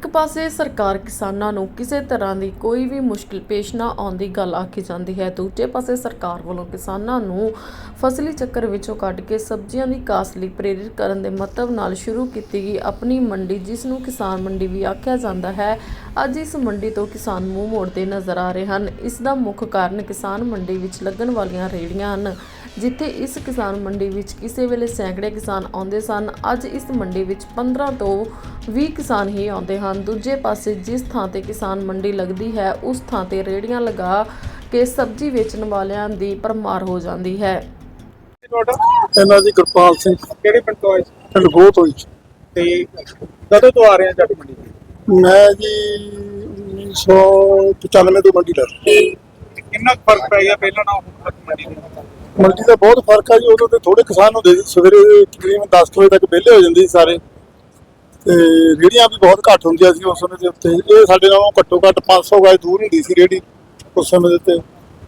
ਇੱਕ ਪਾਸੇ ਸਰਕਾਰ ਕਿਸਾਨਾਂ ਨੂੰ ਕਿਸੇ ਤਰ੍ਹਾਂ ਦੀ ਕੋਈ ਵੀ ਮੁਸ਼ਕਲ ਪੇਸ਼ ਨਾ ਆਉਣ ਦੀ ਗੱਲ ਆਖੀ ਜਾਂਦੀ ਹੈ, ਦੂਜੇ ਪਾਸੇ ਸਰਕਾਰ ਵੱਲੋਂ ਕਿਸਾਨਾਂ ਨੂੰ ਫਸਲੀ ਚੱਕਰ ਵਿੱਚੋਂ ਕੱਢ ਕੇ ਸਬਜ਼ੀਆਂ ਦੀ ਕਾਸ ਲਈ ਪ੍ਰੇਰਿਤ ਕਰਨ ਦੇ ਮਤਲਬ ਨਾਲ ਸ਼ੁਰੂ ਕੀਤੀ ਗਈ ਆਪਣੀ ਮੰਡੀ, ਜਿਸ ਨੂੰ ਕਿਸਾਨ ਮੰਡੀ ਵੀ ਆਖਿਆ ਜਾਂਦਾ ਹੈ। ਅੱਜ ਇਸ ਮੰਡੀ ਤੋਂ ਕਿਸਾਨ ਮੂੰਹ ਮੋੜਦੇ ਨਜ਼ਰ ਆ ਰਹੇ ਹਨ। ਇਸ ਦਾ ਮੁੱਖ ਕਾਰਨ ਕਿਸਾਨ ਮੰਡੀ ਵਿੱਚ ਲੱਗਣ ਵਾਲੀਆਂ ਰੇਹੜੀਆਂ ਹਨ, ਜਿੱਥੇ ਇਸ ਕਿਸਾਨ ਮੰਡੀ ਵਿੱਚ ਕਿਸੇ ਵੇਲੇ ਸੈਂਕੜੇ ਕਿਸਾਨ ਆਉਂਦੇ ਸਨ। ਅੱਜ ਇਸ ਮੰਡੀ ਵਿੱਚ 15 ਤੋਂ 20 ਕਿਸਾਨ ਹੀ ਆਉਂਦੇ ਹਨ। ਦੂਜੇ ਪਾਸੇ ਜਿਸ ਥਾਂ ਤੇ ਕਿਸਾਨ ਮੰਡੀ ਲੱਗਦੀ ਹੈ ਉਸ ਥਾਂ ਤੇ ਰੇਹੜੀਆਂ ਲਗਾ ਕੇ ਸਬਜ਼ੀ ਵੇਚਣ ਵਾਲਿਆਂ ਦੀ ਪਰਮਾਰ ਹੋ ਜਾਂਦੀ ਹੈ। ਤੁਹਾਡਾ? ਇਹਨਾਂ ਦੀ ਗੁਰਪਾਲ ਸਿੰਘ। ਕਿਹੜੇ ਪਿੰਡ ਤੋਂ ਆਏ ਸੀ? ਪਿੰਡ ਗੋਤ ਹੋਈ ਤੇ ਕਦੋਂ ਤੋਂ ਆ ਰਹੇ ਆ ਜੱਟ ਮੰਡੀ? ਮੈਂ ਜੀ 1995 ਤੋਂ ਮੰਡੀ ਲੱਗ ਤੇ ਕਿੰਨਾ ਕੁ ਫ਼ਰਕ ਪੈ ਗਿਆ ਪਹਿਲਾਂ ਨਾਲ ਹੁਣ ਤੱਕ ਮੰਡੀ ਦੇ ਮੰਡੀ ਦਾ ਬਹੁਤ ਫ਼ਰਕ ਆ ਜੀ ਉਦੋਂ ਤੇ ਥੋੜੇ ਕਿਸਾਨ ਹੁੰਦੇ ਸੀ ਸਵੇਰੇ ਤਕਰੀਬਨ 10 ਕੁ ਵਜੇ ਤੱਕ ਵਿਹਲੇ ਹੋ ਜਾਂਦੇ ਸੀ ਸਾਰੇ। ਤੇ ਰੇੜੀਆਂ ਵੀ ਬਹੁਤ ਘੱਟ ਹੁੰਦੀਆਂ ਸੀ ਉਸ ਸਮੇਂ ਦੇ ਉੱਤੇ। ਇਹ ਸਾਡੇ ਨਾਲੋਂ ਘੱਟੋ ਘੱਟ 500 ਗਜ ਦੂਰ ਹੁੰਦੀ ਸੀ ਰੇੜੀ ਉਸ ਸਮੇਂ ਦੇ ਉੱਤੇ।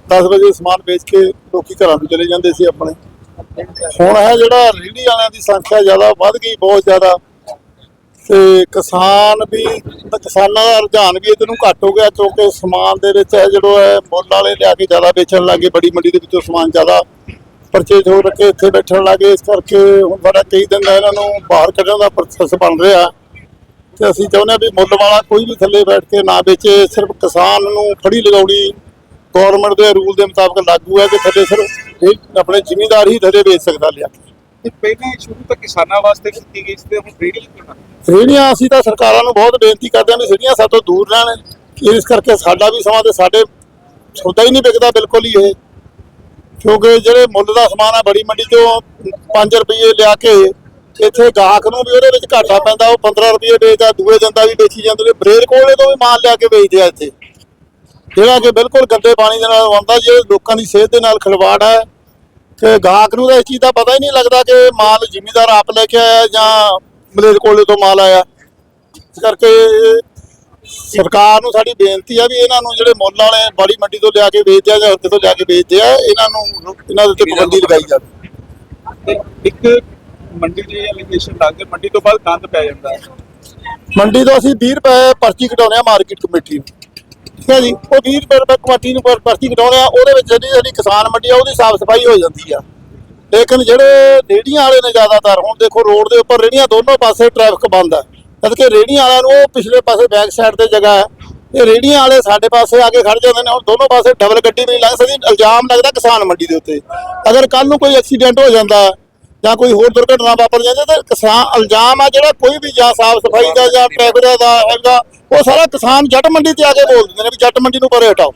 10 ਵਜੇ ਸਮਾਨ ਵੇਚ ਕੇ ਲੋਕੀ ਘਰਾਂ ਨੂੰ ਚਲੇ ਜਾਂਦੇ ਸੀ ਆਪਣੇ। ਹੁਣ ਹੈ ਜਿਹੜਾ ਰੇੜੀ ਵਾਲਿਆਂ ਦੀ ਸੰਖਿਆ ਜ਼ਿਆਦਾ ਵੱਧ ਗਈ, ਬਹੁਤ ਜ਼ਿਆਦਾ। ਤੇ ਕਿਸਾਨ ਵੀ, ਕਿਸਾਨਾਂ ਦਾ ਰੁਝਾਨ ਵੀ ਇਹਦੇ ਨੂੰ ਘੱਟ ਹੋ ਗਿਆ, ਕਿਉਂਕਿ ਸਮਾਨ ਦੇ ਵਿੱਚ ਹੈ ਜਿਹੜਾ ਹੈ ਮੁੱਲ ਵਾਲੇ ਲਿਆ ਕੇ ਜ਼ਿਆਦਾ ਵੇਚਣ ਲੱਗੇ, ਬੜੀ ਮੰਡੀ ਦੇ ਵਿੱਚੋਂ ਸਮਾਨ ਜ਼ਿਆਦਾ ਪਰਚੇਜ ਹੋ ਰੱਖੇ ਇੱਥੇ ਬੈਠਣ ਲੱਗੇ। ਇਸ ਕਰਕੇ ਹੁਣ ਸਾਡਾ ਕਈ ਦਿਨ ਦਾ ਇਹਨਾਂ ਨੂੰ ਬਾਹਰ ਕੱਢਣ ਦਾ ਪ੍ਰੋਸੈਸ ਬਣ ਰਿਹਾ। ਤੇ ਅਸੀਂ ਚਾਹੁੰਦੇ ਹਾਂ ਵੀ ਮੁੱਲ ਵਾਲਾ ਕੋਈ ਵੀ ਥੱਲੇ ਬੈਠ ਕੇ ਨਾ ਵੇਚੇ। ਸਿਰਫ ਕਿਸਾਨ ਨੂੰ ਫੜੀ ਲਗਾਉਣੀ ਗਵਰਨਮੈਂਟ ਦੇ ਰੂਲ ਦੇ ਮੁਤਾਬਕ ਲਾਗੂ ਹੈ ਕਿ ਥੱਲੇ ਸਿਰਫ ਆਪਣੇ ਜ਼ਿਮੀਂਦਾਰ ਹੀ ਥੱਲੇ ਵੇਚ ਸਕਦਾ ਲਿਆ ਤੇ ਪਹਿਲਾਂ ਸ਼ੁਰੂ ਤੋਂ ਕਿਸਾਨਾਂ ਵਾਸਤੇ ਕੀਤੀ ਗਈ ਸੀ ਤੇ ਹੁਣ ਰੇੜੀ ਕਿਉਂ ਰੇਹੜੀਆਂ ਅਸੀਂ ਤਾਂ ਸਰਕਾਰਾਂ ਨੂੰ ਬਹੁਤ ਬੇਨਤੀ ਕਰਦੇ ਹਾਂ ਵੀ ਰੇਹੜੀਆਂ ਸਾਡੇ ਤੋਂ ਦੂਰ ਰਹਿਣ। ਇਸ ਕਰਕੇ ਸਾਡਾ ਵੀ ਸਮਾਂ ਤੇ ਸਾਡੇ ਸੌਦਾ ਹੀ ਨਹੀਂ ਵਿਕਦਾ ਬਿਲਕੁਲ ਹੀ ਇਹ। ਕਿਉਂਕਿ ਜਿਹੜੇ ਮੁੱਲ ਦਾ ਸਮਾਨ ਆ ਬੜੀ ਮੰਡੀ 'ਚੋਂ 5 ਰੁਪਏ ਲਿਆ ਕੇ ਇੱਥੇ ਗਾਹਕ ਨੂੰ ਵੀ ਉਹਦੇ ਵਿੱਚ ਘਾਟਾ ਪੈਂਦਾ, ਉਹ 15 ਰੁਪਏ ਵੇਚਦਾ, ਦੂਏ ਦਿਨ ਦਾ ਵੀ ਵੇਚੀ ਜਾਂਦੇ ਨੇ। ਬਰੇਲ ਕੋਲੇ ਤੋਂ ਵੀ ਮਾਲ ਲਿਆ ਕੇ ਵੇਚਦੇ ਆ ਇੱਥੇ। ਜਿਹੜਾ ਕਿ ਬਿਲਕੁਲ ਗੰਦੇ ਪਾਣੀ ਦੇ ਨਾਲ ਆਉਂਦਾ, ਜੇ ਲੋਕਾਂ ਦੀ ਸਿਹਤ ਦੇ ਨਾਲ ਖਿਲਵਾੜ ਹੈ ਕਿ ਗਾਹਕ ਨੂੰ ਤਾਂ ਇਸ ਚੀਜ਼ ਦਾ ਪਤਾ ਹੀ ਨਹੀਂ ਲੱਗਦਾ ਕਿ ਮਾਲ ਜ਼ਿਮੀਦਾਰ ਆਪ ਲੈ ਕੇ ਆਇਆ ਜਾਂ ਮਲੇਰ ਕੋਲੇ ਤੋਂ ਮਾਲ ਆਇਆ। ਇਸ ਕਰਕੇ ਸਰਕਾਰ ਨੂੰ ਸਾਡੀ ਬੇਨਤੀ ਆ ਵੀ ਇਹਨਾਂ ਨੂੰ ਜਿਹੜੇ ਮੁੱਲ ਵਾਲੇ ਬੜੀ ਮੰਡੀ ਤੋਂ ਲਿਆ ਕੇ ਵੇਚਦੇ ਆ ਜਾਂ ਉੱਥੇ ਤੋਂ ਲਿਆ ਕੇ ਵੇਚਦੇ ਆ ਇਹਨਾਂ ਨੂੰ ਇਹਨਾਂ ਦੇ ਉੱਤੇ ਪਾਬੰਦੀ ਲਗਾਈ ਜਾਵੇ। ਇੱਕ ਮੰਡੀ ਦੀ ਐਲੀਗੇਸ਼ਨ ਲੱਗ ਗਈ ਮੰਡੀ ਤੋਂ ਬਾਅਦ ਗੰਦ ਪੈ ਜਾਂਦਾ। ਮੰਡੀ ਤੋਂ ਅਸੀਂ 20 ਰੁਪਏ ਪਰਚੀ ਕਟਾਉਂਦੇ ਆ ਮਾਰਕੀਟ ਕਮੇਟੀ ਨੂੰ। ਠੀਕ ਹੈ ਜੀ? ਉਹ 20 ਰੁਪਏ ਰੁਪਏ ਕਮੇਟੀ ਨੂੰ ਪਰ- ਪਰਚੀ ਕਟਾਉਂਦੇ ਆ ਉਹਦੇ ਵਿੱਚ ਜਿਹੜੀ ਜਿਹੜੀ ਕਿਸਾਨ ਮੰਡੀ ਆ ਉਹਦੀ ਸਾਫ਼ ਸਫ਼ਾਈ ਹੋ ਜਾਂਦੀ ਆ। ਲੇਕਿਨ ਜਿਹੜੇ ਰੇੜੀਆਂ ਵਾਲੇ ਨੇ ਜ਼ਿਆਦਾਤਰ ਹੁਣ ਦੇਖੋ ਰੋਡ ਦੇ ਉੱਪਰ ਰੇੜੀਆਂ ਦੋਨੋਂ ਪਾਸੇ ਟ੍ਰੈਫਿਕ ਬੰਦ ਆ। ਜਦ ਕਿ ਰੇੜੀਆਂ ਵਾਲਿਆਂ ਨੂੰ ਉਹ ਪਿਛਲੇ ਪਾਸੇ ਬੈਕ ਸਾਈਡ ਤੇ ਜਗ੍ਹਾ ਹੈ। ਇਹ ਰੇੜੀਆਂ ਵਾਲੇ ਸਾਡੇ ਪਾਸੇ ਆ ਕੇ ਖੜ ਜਾਂਦੇ ਨੇ। ਹੁਣ ਦੋਨੋਂ ਪਾਸੇ ਡਬਲ ਗੱਡੀ ਨਹੀਂ ਲੰਘ ਸਕਦੀ ਇਲਜ਼ਾਮ ਲੱਗਦਾ ਕਿਸਾਨ ਮੰਡੀ ਦੇ ਉੱਤੇ। ਅਗਰ ਕੱਲ ਨੂੰ ਕੋਈ ਐਕਸੀਡੈਂਟ ਹੋ ਜਾਂਦਾ ਜਾਂ ਕੋਈ ਹੋਰ ਦੁਰਘਟਨਾ ਵਾਪਰ ਜਾਂਦੀ ਤਾਂ ਕਿਸਾਨ ਇਲਜ਼ਾਮ ਆ ਜਿਹੜਾ ਕੋਈ ਵੀ ਜਾਂ ਸਾਫ਼ ਸਫ਼ਾਈ ਦਾ ਜਾਂ ਟ੍ਰੈਫਿਕ ਦਾ ਹੈਗਾ ਉਹ ਸਾਰਾ ਕਿਸਾਨ ਜੱਟ ਮੰਡੀ ਤੇ ਆ ਕੇ ਬੋਲ ਦਿੰਦੇ ਨੇ ਵੀ ਜੱਟ ਮੰਡੀ ਨੂੰ ਪਰੇ ਹਟਾਓ।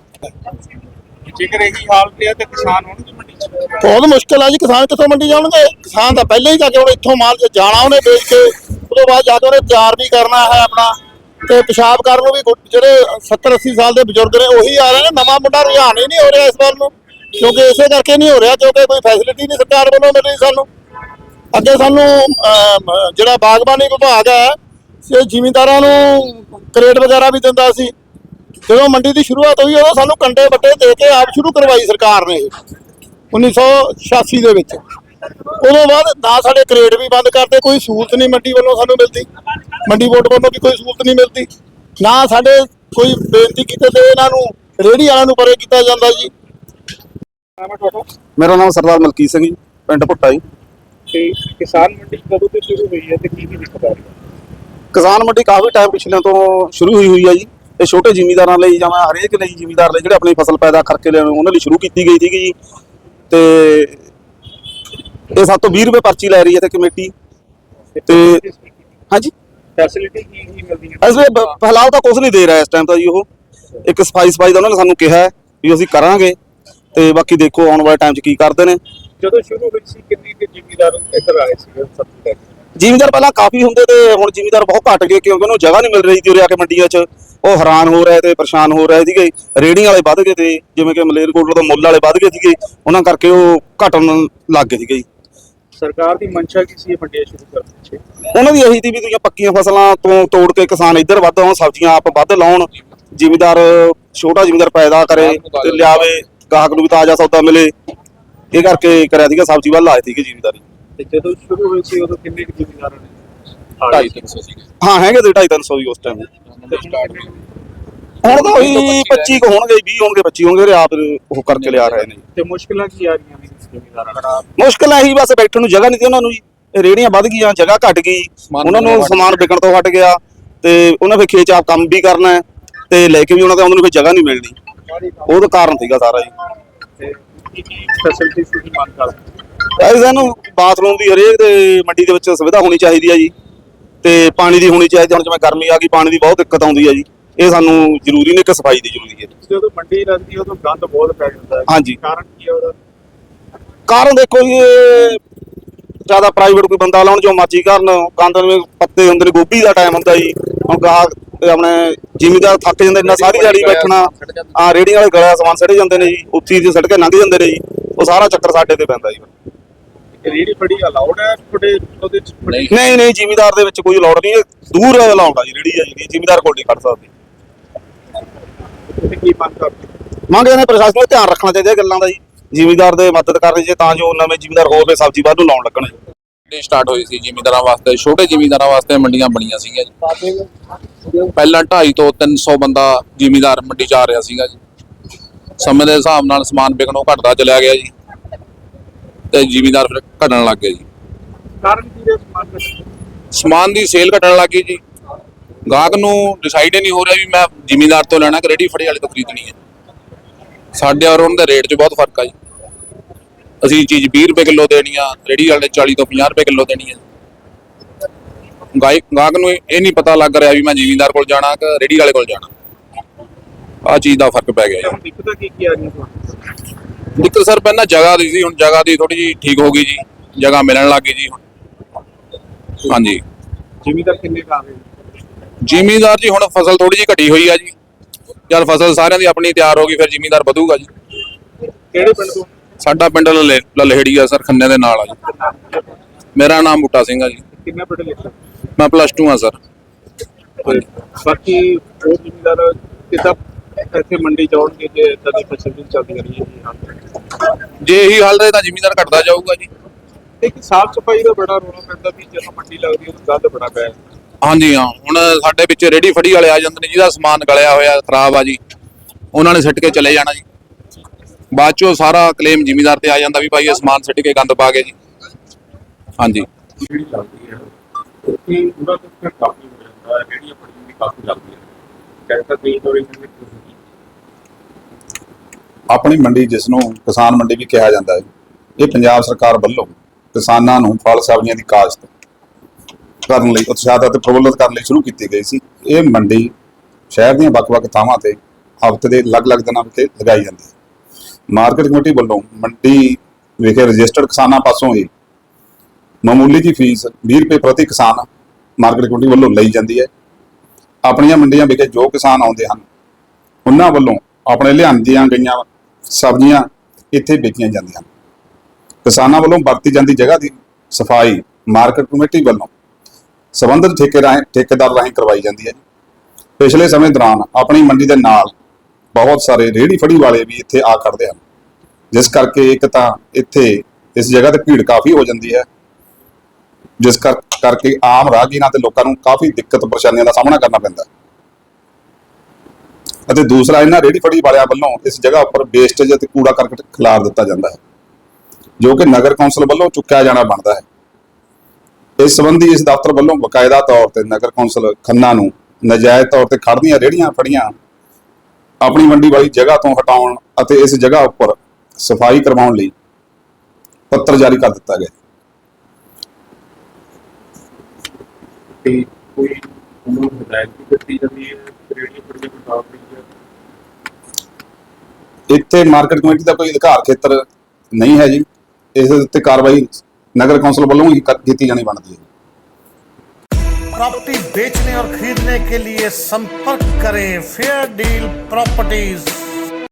ਜੇਕਰ ਇਹੀ ਹਾਲਤ ਹੈ ਤੇ ਕਿਸਾਨ ਹੋਣਗੇ ਮੰਡੀ 'ਚ? ਬਹੁਤ ਮੁਸ਼ਕਲ ਆ ਜੀ। ਕਿਸਾਨ ਕਿੱਥੋਂ ਮੰਡੀ ਜਾਣਗੇ? ਕਿਸਾਨ ਤਾਂ ਪਹਿਲਾਂ ਹੀ ਜਾ ਕੇ ਹੁਣ ਇੱਥੋਂ ਮਾਲ ਜਾਣਾ ਉਹਨੇ ਵੇਚ ਕੇ ਉਦੋਂ ਬਾਅਦ ਜਾ ਕੇ ਉਹਨੇ ਤਿਆਰ ਵੀ ਕਰਨਾ ਹੈ ਆਪਣਾ ਤੇ ਪਿਸ਼ਾਬ ਕਰਨ ਨੂੰ ਵੀ ਜਿਹੜੇ 70 80 ਸਾਲ ਦੇ ਬਜ਼ੁਰਗ ਨੇ ਉਹੀ ਆ ਰਹੇ ਨੇ, ਨਵਾਂ ਮੁੰਡਾ ਰੁਝਾਨ ਹੀ ਨਹੀਂ ਹੋ ਰਿਹਾ ਇਸ ਵੱਲ ਨੂੰ, ਕਿਉਂਕਿ ਇਸੇ ਕਰਕੇ ਨਹੀਂ ਹੋ ਰਿਹਾ, ਕਿਉਂਕਿ ਕੋਈ ਫੈਸਿਲਿਟੀ ਨਹੀਂ ਸਰਕਾਰ ਵੱਲੋਂ ਮਿਲ ਰਹੀ ਸਾਨੂੰ। ਅੱਗੇ ਸਾਨੂੰ ਜਿਹੜਾ ਬਾਗਬਾਨੀ ਵਿਭਾਗ ਹੈ ਸੇ ਜ਼ਿਮੀਂਦਾਰਾਂ ਨੂੰ ਕਰੇਟ ਵਗੈਰਾ ਵੀ ਦਿੰਦਾ ਸੀ। ਜਦੋਂ ਮੰਡੀ ਦੀ ਸ਼ੁਰੂਆਤ ਹੋਈ, ਉਦੋਂ ਸਾਨੂੰ ਕੰਡੇ ਵੱਟੇ ਦੇ ਕੇ ਆਪ ਸ਼ੁਰੂ ਕਰਵਾਈ ਸਰਕਾਰ ਨੇ ਇਹ 1986 ਦੇ ਵਿੱਚ। ਉਦੋਂ ਬਾਅਦ ਨਾ ਸਾਡੇ ਕਰੇਟ ਵੀ ਬੰਦ ਕਰਦੇ ਕੋਈ ਸਹੂਲਤ ਨਹੀਂ ਮੰਡੀ ਵੱਲੋਂ ਸਾਨੂੰ ਮਿਲਦੀ। ਮੰਡੀ ਬੋਰਡ ਵੱਲੋਂ ਵੀ ਕੋਈ ਸਹੂਲਤ ਨਹੀਂ ਮਿਲਦੀ। ਨਾ ਸਾਡੇ ਕੋਈ ਬੇਨਤੀ ਕੀਤੇ ਤੇ ਇਹਨਾਂ ਨੂੰ ਰੇਹੜੀ ਵਾਲਿਆਂ ਨੂੰ ਪਰੇ ਕੀਤਾ ਜਾਂਦਾ ਜੀ। ਮੇਰਾ ਨਾਮ ਸਰਦਾਰ ਮਲਕੀਤ ਸਿੰਘ ਜੀ ਪਿੰਡ ਭੁੱਟਾ ਜੀ। ਤੇ ਕਿਸਾਨ ਮੰਡੀ ਕਦੋਂ ਤੋਂ ਸ਼ੁਰੂ ਹੋਈ ਹੈ ਤੇ ਕੀ ਕੀ ਦਿੱਕਤ ਆ ਰਹੀ ਹੈ? ਕਿਸਾਨ ਮੰਡੀ ਕਾਫੀ ਟਾਈਮ ਪਿਛਲੇ ਤੋਂ ਸ਼ੁਰੂ ਹੋਈ ਹੋਈ ਹੈ ਜੀ। ਇਹ ਛੋਟੇ ਜ਼ਿਮੀਂਦਾਰਾਂ ਲਈ ਜਾਂ ਹਰੇਕ ਲਈ ਜ਼ਿਮੀਂਦਾਰ ਲਈ ਜਿਹੜੇ ਆਪਣੀ ਫਸਲ ਪੈਦਾ ਕਰਕੇ ਲੈਣ ਉਹਨਾਂ ਲਈ ਸ਼ੁਰੂ ਕੀਤੀ ਗਈ ਸੀਗੀ ਜੀ। ਤੇ ਇਹ ਸਭ ਤੋਂ 20 ਰੁਪਏ ਪਰਚੀ ਲੈ ਰਹੀ ਹੈ ਤੇ ਕਮੇਟੀ ਤੇ ਹਾਂਜੀ? ਫੈਸਿਲਿਟੀ ਕੀ ਕੀ ਮਿਲਦੀ ਹੈ? ਬ- ਫਿਲਹਾਲ ਤਾਂ ਕੁਝ ਨਹੀਂ ਦੇ ਰਿਹਾ ਇਸ ਟਾਈਮ ਤਾਂ ਜੀ ਉਹ। ਇੱਕ ਸਫ਼ਾਈ ਸਫ਼ਾਈ ਦਾ ਉਹਨਾਂ ਨੇ ਸਾਨੂੰ ਕਿਹਾ ਵੀ ਅਸੀਂ ਕਰਾਂਗੇ ਤੇ ਬਾਕੀ ਦੇਖੋ ਆਉਣ ਵਾਲੇ ਟਾਈਮ 'ਚ ਕੀ ਕਰਦੇ ਨੇ। ਜਦੋਂ ਸ਼ੁਰੂ ਹੋਈ ਸੀ ਕਿੰਨੀ ਕਿ ਜ਼ਿਮੀਦਾਰ ਇੱਧਰ ਆਏ ਸੀ? ਲੈ ਕੇ ਜ਼ਿਮੀਂਦਾਰ ਪਹਿਲਾਂ ਕਾਫੀ ਹੁੰਦੇ ਤੇ ਹੁਣ ਜ਼ਿਮੀਂਦਾਰ ਬਹੁਤ ਘਟ ਗਏ ਕਿਉਂਕਿ ਉਹਨੂੰ ਜਗ੍ਹਾ ਨਹੀਂ ਮਿਲ ਰਹੀ ਸੀ ਉਰੇ ਆ ਕੇ ਮੰਡੀਆਂ 'ਚ। ਉਹ ਹੈਰਾਨ ਹੋ ਰਹੇ ਤੇ ਪਰੇਸ਼ਾਨ ਹੋ ਰਹੇ ਸੀਗੇ। ਰੇੜੀਆਂ ਵਾਲੇ ਵੱਧ ਗਏ ਤੇ ਜਿਵੇਂ ਕਿ ਮਲੇਰਕੋਟਲਾ ਤੋਂ ਮੁੱਲ ਵਾਲੇ ਵੱਧ ਗਏ ਸੀਗੇ। ਉਹਨਾਂ ਕਰਕੇ ਉਹ ਘਟਣ ਲੱਗ ਗਏ ਸੀਗੇ ਜੀ। ਸਰਕਾਰ ਦੀ ਮਨਸ਼ਾ ਕੀ ਸੀ ਇਹ ਮੰਡੀਆਂ ਸ਼ੁਰੂ ਕਰਨ ਪਿੱਛੇ? ਉਹਨਾਂ ਦੀ ਇਹੀ ਸੀ ਵੀ ਤੁਸੀਂ ਪੱਕੀਆਂ ਫਸਲਾਂ ਤੋਂ ਤੋੜ ਕੇ ਕਿਸਾਨ ਇੱਧਰ ਵੱਧ ਆਉਣ ਸਬਜ਼ੀਆਂ ਆਪ ਵੱਧ ਲਾਉਣ ਜ਼ਿਮੀਂਦਾਰ ਛੋਟਾ ਜ਼ਿਮੀਂਦਾਰ ਪੈਦਾ ਕਰੇ ਤੇ ਲਿਆਵੇ ਗਾਹਕ ਨੂੰ ਵੀ ਤਾਜ਼ਾ ਸੌਦਾ ਮਿਲੇ। ਇਹ ਕਰਕੇ ਕਰਿਆ ਸੀਗਾ ਸਬਜ਼ੀ ਵੱਲ ਆਏ ਸੀਗੇ ਜ਼ਿਮੀਂਦਾਰੀ। ਤੇ ਜਦੋਂ ਸ਼ੁਰੂ ਹੋਈ ਸੀ ਉਦੋਂ ਕਿੰਨੇ ਕੁ ਜ਼ਿਮੀਦਾਰਾਂ ਨੇ? ਢਾਈ ਤਿੰਨ ਸੌ ਸੀਗੇ। ਹਾਂ ਹੈਗੇ ਤੇ 2.5 300 ਵੀ ਉਸ ਟਾਈਮ ਹੁਣ ਤਾਂ ਉਹੀ 25 ਕੁ ਹੋਣਗੇ 20 ਹੋਣਗੇ 25 ਹੋਣਗੇ ਜਿਹੜੇ ਆਪ ਉਹ ਕਰਕੇ ਲਿਆ ਰਹੇ ਨੇ। ਤੇ ਮੁਸ਼ਕਲਾਂ ਕੀ ਆ ਰਹੀਆਂ ਨੇ? ਜ਼ਿਮੀਦਾਰਾਂ ਮੁਸ਼ਕਲ ਇਹੀ ਬਸ ਬੈਠਣ ਨੂੰ ਜਗ੍ਹਾ ਨਹੀਂ ਸੀ ਉਹਨਾਂ ਨੂੰ ਜੀ। ਰੇੜੀਆਂ ਵੱਧ ਗਈਆਂ ਜਗ੍ਹਾ ਘਟ ਗਈ। ਉਹਨਾਂ ਨੂੰ ਸਮਾਨ ਵਿਕਣ ਤੋਂ ਹਟ ਗਿਆ ਤੇ ਉਹਨਾਂ ਫਿਰ ਖੇਚ ਆਪ ਕੰਮ ਵੀ ਕਰਨਾ ਹੈ ਤੇ ਲੈ ਕੇ ਵੀ ਉਹਨਾਂ ਤੇ ਉਹਨਾਂ ਨੂੰ ਫਿਰ ਜਗ੍ਹਾ ਨਹੀਂ ਮਿਲਣੀ। ਉਹ ਤਾਂ ਕਾਰਨ ਸੀਗਾ ਸਾਰਾ ਜੀ। ਤੇ ਫੈਸਿਲਿਟੀ ਤੁਸੀਂ ਮੰਗ ਕਰਦੇ ਸਾਨੂੰ ਬਾਥਰੂਮ ਦੀ ਹਰੇਕ ਦੇ ਮੰਡੀ ਦੇ ਵਿੱਚ ਸੁਵਿਧਾ ਹੋਣੀ ਚਾਹੀਦੀ ਹੈ ਜੀ। ਤੇ ਪਾਣੀ ਦੀ ਹੋਣੀ ਚਾਹੀਦੀ ਹੁਣ ਜਿਵੇਂ ਗਰਮੀ ਆ ਗਈ ਪਾਣੀ ਦੀ ਬਹੁਤ ਦਿੱਕਤ ਆਉਂਦੀ ਹੈ ਜੀ। ਇਹ ਸਾਨੂੰ ਜ਼ਰੂਰੀ ਨੇ ਕਿ ਸਫ਼ਾਈ ਦੀ ਜ਼ਰੂਰੀ ਹੈ। ਜਦੋਂ ਮੰਡੀ ਲੱਗਦੀ ਹੈ ਉਦੋਂ ਗੰਦ ਬਹੁਤ ਪੈ ਜਾਂਦਾ ਹੈ। ਹਾਂਜੀ। ਕਾਰਨ ਕੀ ਹੈ ਉਹਦਾ? ਕਾਰਨ ਦੇਖੋ ਜੀ ਇਹ ਜ਼ਿਆਦਾ ਪ੍ਰਾਈਵੇਟ ਕੋਈ ਬੰਦਾ ਲਾਉਣ ਜੋ ਮਰਜ਼ੀ ਕਰਨ ਕੰਦ ਨੂੰ ਪੱਤੇ ਹੁੰਦੇ ਨੇ ਗੋਭੀ ਦਾ ਟਾਈਮ ਹੁੰਦਾ ਜੀ। ਹੁਣ ਗਾਹਕ ਤੇ ਆਪਣੇ ਜ਼ਿਮੀਦਾਰ ਥੱਕ ਜਾਂਦੇ ਇੰਨਾ ਸਾਰੀ ਦਿਹਾੜੀ ਬੈਠਣਾ ਆ ਰੇੜੀਆਂ ਵਾਲੇ ਗਲਿਆ ਸਮਾਨ ਸੜੇ ਜਾਂਦੇ ਨੇ ਜੀ ਉੱਥੀ ਜੀ ਸੜਕੇ ਲੰਘ ਜਾਂਦੇ ਨੇ ਜੀ। ਉਹ ਸਾਰਾ ਚੱਕਰ ਸਾਡੇ ਤੇ ਪੈਂਦਾ ਜੀ। ਇਹ ਰੇੜੀ ਬੜੀ ਅਲਾਉਡ ਹੈ ਤੁਹਾਡੇ ਉਹਦੇ ਚ ਨਹੀਂ। ਨਹੀਂ ਜ਼ਿਮੀਦਾਰ ਦੇ ਵਿੱਚ ਕੋਈ ਲੋੜ ਨਹੀਂ ਦੂਰ ਲਾਉਂਦਾ ਜੀ ਰੇੜੀ ਆ ਜਿਹੜੀ ਜ਼ਿਮੀਦਾਰ ਕੋਲ ਨਹੀਂ ਖੜ ਸਕਦੀ। ਕੀ ਮੰਗ ਕਰਦੇ? ਮੰਗਦੇ ਨੇ ਪ੍ਰਸ਼ਾਸਨ ਨੂੰ ਧਿਆਨ ਰੱਖਣਾ ਚਾਹੀਦਾ ਇਹ ਗੱਲਾਂ ਦਾ ਜੀ। ਜ਼ਿਮੀਦਾਰ ਦੇ ਮਦਦ ਕਰਨੀ ਜੇ ਤਾਂ ਜੋ ਨਵੇਂ ਜ਼ਿਮੀਦਾਰ ਹੋਰ ਵੀ ਸਬਜ਼ੀ ਵੱਧ ਲਾਉਣ ਲੱਗਣ। ਜੀ ਮੰਡੀ ਸਟਾਰਟ ਹੋਈ ਸੀ ਜ਼ਿਮੀਂਦਾਰਾਂ ਵਾਸਤੇ ਛੋਟੇ ਜ਼ਿਮੀਂਦਾਰਾਂ ਵਾਸਤੇ ਮੰਡੀਆਂ ਬਣੀਆਂ ਸੀਗੀਆਂ ਜੀ। ਪਹਿਲਾਂ 250 ਤੋਂ 300 ਬੰਦਾ ਜ਼ਿਮੀਂਦਾਰ ਮੰਡੀ 'ਚ ਆ ਰਿਹਾ ਸੀਗਾ ਜੀ। ਸਮੇਂ ਦੇ ਹਿਸਾਬ ਨਾਲ ਸਮਾਨ ਵਿਕਣੋਂ ਘਟਦਾ ਚਲਿਆ ਗਿਆ ਜੀ ਤੇ ਜ਼ਿਮੀਂਦਾਰ ਫਿਰ ਘਟਣ ਲੱਗ ਗਏ ਜੀ। ਕਾਰਨ ਕੀ ਹੈ ਸਮਾਨ ਦਾ? ਸਮਾਨ ਦੀ ਸੇਲ ਘਟਣ ਲੱਗ ਗਈ ਜੀ। ਗਾਹਕ ਨੂੰ ਡਿਸਾਈਡ ਹੀ ਨਹੀਂ ਹੋ ਰਿਹਾ ਵੀ ਮੈਂ ਜ਼ਿਮੀਂਦਾਰ ਤੋਂ ਲੈਣਾ ਕਿ ਰੇੜੀ ਫੜੀ ਵਾਲੇ ਤੋਂ ਖਰੀਦਣੀ ਹੈ। ਸਾਡੇ ਔਰ ਉਹਨਾਂ ਦੇ ਰੇਟ 'ਚ ਬਹੁਤ ਫ਼ਰਕ ਆ ਜੀ। ਅਸੀਂ ਚੀਜ਼ 20 ਰੁਪਏ ਕਿਲੋ ਦੇਣੀ ਆ ਰੇੜੀ ਵਾਲੇ 40 ਤੋਂ 50 ਰੁਪਏ ਕਿਲੋ ਦੇਣੀ ਹੈ ਗਾਹਕ ਗਾਹਕ ਨੂੰ ਇਹ ਨਹੀਂ ਪਤਾ ਲੱਗ ਰਿਹਾ ਵੀ ਮੈਂ ਜ਼ਿਮੀਂਦਾਰ ਕੋਲ ਜਾਣਾ ਕਿ ਰੇੜੀ ਵਾਲੇ ਕੋਲ ਜਾਣਾ। ਆ ਚੀਜ਼ ਦਾ ਫ਼ਰਕ ਪੈ ਗਿਆ ਜੀ। ਦਿੱਕਤਾਂ ਕੀ ਕੀ ਆ ਰਹੀਆਂ ਤੁਹਾਨੂੰ? ਦਿੱਕਤ ਸਰ ਪਹਿਲਾਂ ਜਗ੍ਹਾ ਦੀ ਸੀ ਹੁਣ ਜਗ੍ਹਾ ਦੀ ਥੋੜੀ ਜੀ ਠੀਕ ਹੋ ਗਈ ਜੀ। ਜਗ੍ਹਾ ਮਿਲਣ ਲੱਗ ਗਈ ਜੀ ਹੁਣ। ਹਾਂਜੀ। ਜ਼ਿਮੀਦਾਰ ਕਿੰਨੇ ਕਾ ਜ਼ਿਮੀਂਦਾਰ ਜੀ ਹੁਣ ਫਸਲ ਥੋੜੀ ਜਿਹੀ ਘਟੀ ਹੋਈ ਆ ਜੀ। ਜਦ ਫਸਲ ਸਾਰਿਆਂ ਦੀ ਆਪਣੀ ਤਿਆਰ ਹੋ ਗਈ ਫਿਰ ਜ਼ਿਮੀਂਦਾਰ ਵਧੂਗਾ ਜੀ। ਕਿਹੜੇ ਪਿੰਡ ਤੋਂ? ਸਾਡਾ ਪਿੰਡ ਲਲੇ- ਲਲਹੇੜੀ ਆ ਸਰ ਖੰਨੇ ਦੇ ਨਾਲ ਆ ਜੀ। ਮੇਰਾ ਨਾਮ ਬੂਟਾ ਸਿੰਘ ਆ ਜੀ। ਕਿੰਨੇ ਪੜ੍ਹੇ ਲਿਖੇ ਮੈਂ ਪਲੱਸ 2 ਆ ਸਰ। ਤੇ ਬਾਕੀ ਉਹ ਜ਼ਿਮੀਦਾਰ ਕਿਦਾਂ ਇੱਥੇ ਮੰਡੀ ਜਾਉਣਗੇ ਜੇ ਇਦਾਂ ਦੀ ਫੈਸਿਲਿਟੀ ਚੱਲਦੀ ਰਹੀ ਹੈ ਜੀ? ਹਾਂ ਜੇ ਇਹੀ ਹਾਲ ਰਹੇ ਤਾਂ ਜ਼ਿਮੀਂਦਾਰ ਘਟਦਾ ਜਾਊਗਾ ਜੀ। ਇੱਕ ਸਾਫ਼ ਸਫ਼ਾਈ ਦਾ ਬੜਾ ਰੋਲਾ ਪੈਂਦਾ ਵੀ ਜਦੋਂ ਮੰਡੀ ਲੱਗਦੀ ਹੈ ਉਦੋਂ ਗੰਦ ਬੜਾ ਪਿਆ ਹਾਂਜੀ ਹਾਂ। ਹੁਣ ਸਾਡੇ ਵਿੱਚ ਰੇੜੀ ਫੜੀ ਵਾਲੇ ਆ ਜਾਂਦੇ ਨੇ ਜਿਹਦਾ ਸਮਾਨ ਗਲਿਆ ਹੋਇਆ ਖਰਾਬ ਆ ਜੀ। ਉਹਨਾਂ ਨੇ ਸਿੱਟ ਕੇ ਚਲੇ ਜਾਣਾ ਜੀ। ਬਾਅਦ ਚੋਂ ਸਾਰਾ ਕਲੇਮ ਜ਼ਿਮੀਂਦਾਰ ਤੇ ਆ ਜਾਂਦਾ ਵੀ ਭਾਈ ਇਹ ਸਮਾਨ ਸਿੱਟ ਕੇ ਗੰਦ ਪਾ ਗਏ ਜੀ। ਹਾਂਜੀ। ਜਿਹੜੀ ਲੱਗਦੀ ਹੈ ਕਿ ਉਹਦਾ ਤਾਂ ਕਾਫੀ ਹੋ ਜਾਂਦਾ ਹੈ ਜਿਹੜੀ ਆਪਣੀ ਕਾਫੀ ਲੱਗਦੀ ਹੈ। ਆਪਣੀ ਮੰਡੀ ਜਿਸ ਨੂੰ ਕਿਸਾਨ ਮੰਡੀ ਵੀ ਕਿਹਾ ਜਾਂਦਾ ਹੈ ਇਹ ਪੰਜਾਬ ਸਰਕਾਰ ਵੱਲੋਂ ਕਿਸਾਨਾਂ ਨੂੰ ਫਲ ਸਬਜ਼ੀਆਂ ਦੀ ਕਾਸ਼ਤ ਕਰਨ ਲਈ, ਉਤਸ਼ਾਹਿਤ ਅਤੇ ਪ੍ਰਫੁੱਲਤ ਕਰਨ ਲਈ ਸ਼ੁਰੂ ਕੀਤੀ ਗਈ ਸੀ। ਇਹ ਮੰਡੀ ਸ਼ਹਿਰ ਦੀਆਂ ਵੱਖ-ਵੱਖ ਥਾਵਾਂ ਤੇ ਹਫ਼ਤੇ ਦੇ ਅਲੱਗ-ਅਲੱਗ ਦਿਨਾਂ ਵਿਖੇ ਲਗਾਈ ਜਾਂਦੀ ਹੈ। ਮਾਰਕੀਟ ਕਮੇਟੀ ਵੱਲੋਂ ਮੰਡੀ ਵਿਖੇ ਰਜਿਸਟਰਡ ਕਿਸਾਨਾਂ ਪਾਸੋਂ ਹੀ ਮਾਮੂਲੀ ਜੀ ਫੀਸ 20 ਰੁਪਏ ਪ੍ਰਤੀ ਕਿਸਾਨ ਮਾਰਕੀਟ ਕਮੇਟੀ ਵੱਲੋਂ ਲਈ ਜਾਂਦੀ ਹੈ। ਆਪਣੀਆਂ ਮੰਡੀਆਂ ਵਿਖੇ ਜੋ ਕਿਸਾਨ ਆਉਂਦੇ ਹਨ, ਉਹਨਾਂ ਵੱਲੋਂ ਆਪਣੇ ਲਿਆਂਦੀਆਂ ਗਈਆਂ ਸਬਜ਼ੀਆਂ ਇੱਥੇ ਵੇਚੀਆਂ ਜਾਂਦੀਆਂ ਹਨ। ਕਿਸਾਨਾਂ ਵੱਲੋਂ ਵਰਤੀ ਜਾਂਦੀ ਜਗ੍ਹਾ ਦੀ ਸਫ਼ਾਈ ਮਾਰਕੀਟ ਕਮੇਟੀ ਵੱਲੋਂ ਸਬੰਧਤ ਠੇਕੇ ਰਾਹੀਂ, ਠੇਕੇਦਾਰ ਰਾਹੀਂ ਕਰਵਾਈ ਜਾਂਦੀ ਹੈ ਪਿਛਲੇ ਸਮੇਂ ਦੌਰਾਨ ਆਪਣੀ ਮੰਡੀ ਦੇ ਨਾਲ ਬਹੁਤ ਸਾਰੇ ਰੇਹੜੀ ਫੜੀ ਵਾਲੇ ਵੀ ਇੱਥੇ ਆ ਖੜਦੇ ਹਨ। ਜਿਸ ਕਰਕੇ ਇੱਕ ਤਾਂ ਇੱਥੇ ਇਸ ਜਗ੍ਹਾ ਤੇ ਭੀੜ ਕਾਫੀ ਹੋ ਜਾਂਦੀ ਹੈ। ਜਿਸ ਕਰ- ਕਰਕੇ ਆਮ ਰਾਹਗੀਰਾਂ ਤੇ ਲੋਕਾਂ ਨੂੰ ਕਾਫੀ ਦਿੱਕਤ ਪਰੇਸ਼ਾਨੀਆਂ ਦਾ ਸਾਹਮਣਾ ਕਰਨਾ ਪੈਂਦਾ ਹੈ। ਅਤੇ ਦੂਸਰਾ, ਇਹਨਾਂ ਰੇੜੀ ਫੜੀ ਵਾਲਿਆਂ ਵੱਲੋਂ ਇਸ ਜਗ੍ਹਾ ਉੱਪਰ ਵੇਸਟੇਜ ਅਤੇ ਕੂੜਾ ਕਰਕਟ ਖਿਲਾਰ ਦਿੱਤਾ ਜਾਂਦਾ ਹੈ, ਜੋ ਕਿ ਨਗਰ ਕੌਂਸਲ ਵੱਲੋਂ ਚੁੱਕਿਆ ਜਾਣਾ ਬਣਦਾ ਹੈ। ਇਸ ਸੰਬੰਧੀ ਇਸ ਦਫ਼ਤਰ ਵੱਲੋਂ ਬਕਾਇਦਾ ਤੌਰ ਤੇ ਨਗਰ ਕੌਂਸਲ ਖੰਨਾ ਨੂੰ ਨਜਾਇਜ਼ ਤੌਰ ਤੇ ਖੜਦੀਆਂ ਰੇੜੀਆਂ ਫੜੀਆਂ ਆਪਣੀ ਮੰਡੀ ਵਾਲੀ ਜਗ੍ਹਾ ਤੋਂ ਹਟਾਉਣ ਅਤੇ ਇਸ ਜਗ੍ਹਾ ਉੱਪਰ ਸਫ਼ਾਈ ਕਰਵਾਉਣ ਲਈ ਪੱਤਰ ਜਾਰੀ ਕਰ ਦਿੱਤਾ ਗਿਆ। ਤੇ ਕੋਈ ਉਹਨਾਂ ਨੂੰ ਹਦਾਇਤ ਵੀ ਦਿੱਤੀ ਜਾਂਦੀ ਹੈ ਰੇੜੀ ਫੜੀ ਬਤਾਓ ਰਹੀ ਹੈ ਇੱਥੇ ਮਾਰਕੀਟ ਕਮੇਟੀ ਦਾ ਕੋਈ ਅਧਿਕਾਰ ਖੇਤਰ ਨਹੀਂ ਹੈ ਜੀ। ਇਸ ਉੱਤੇ ਕਾਰਵਾਈ ਨਗਰ ਕੌਂਸਲ ਵੱਲੋਂ ਹੀ ਕਰ- ਕੀਤੀ ਜਾਣੀ ਬਣਦੀ ਹੈ प्रॉपर्टी बेचने और खरीदने के लिए संपर्क करें फेयर डील प्रॉपर्टीज